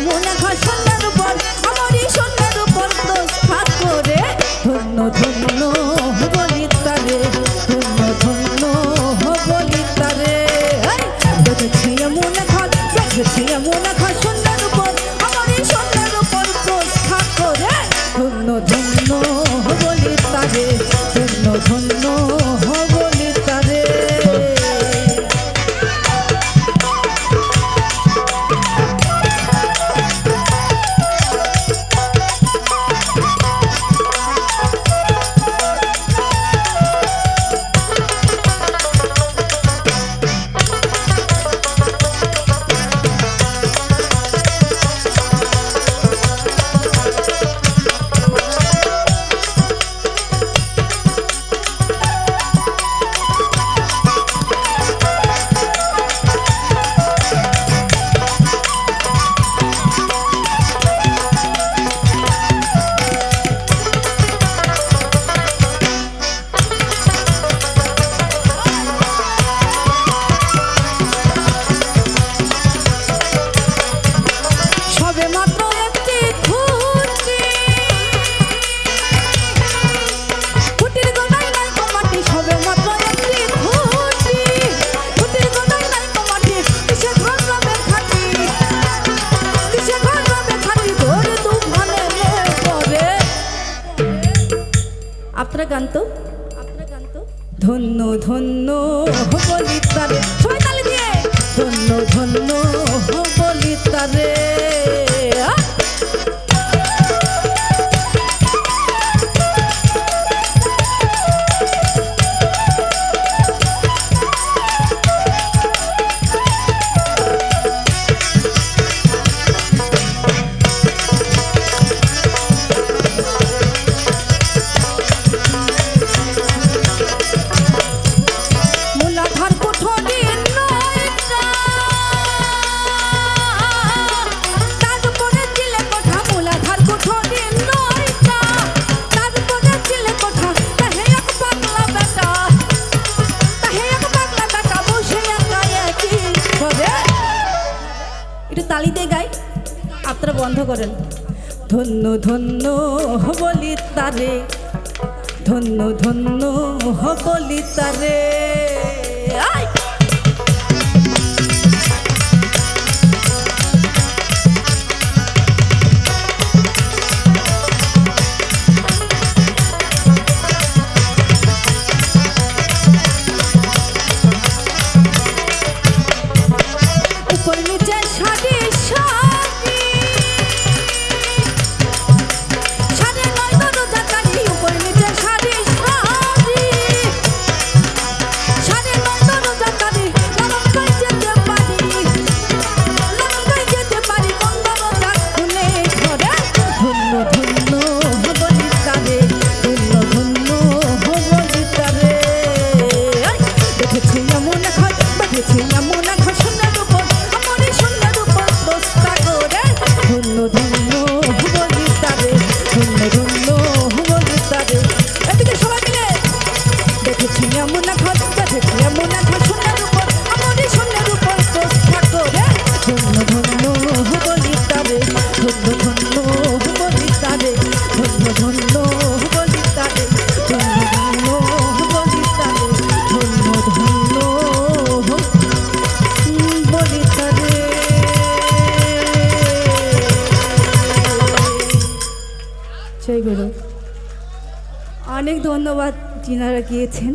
enamorado. গান তো? ধন্য ধন্য বল মাত্রা বন্ধ করেন। ধন্য ধন্য বলি তারে। ধন্য ধন্য বলি তারে। আয়! দেখেছি এমন না ঘর দেখেছি এমন না ঘর বেরোয় অনেক ধন্যবাদ যিনারা গিয়েছেন।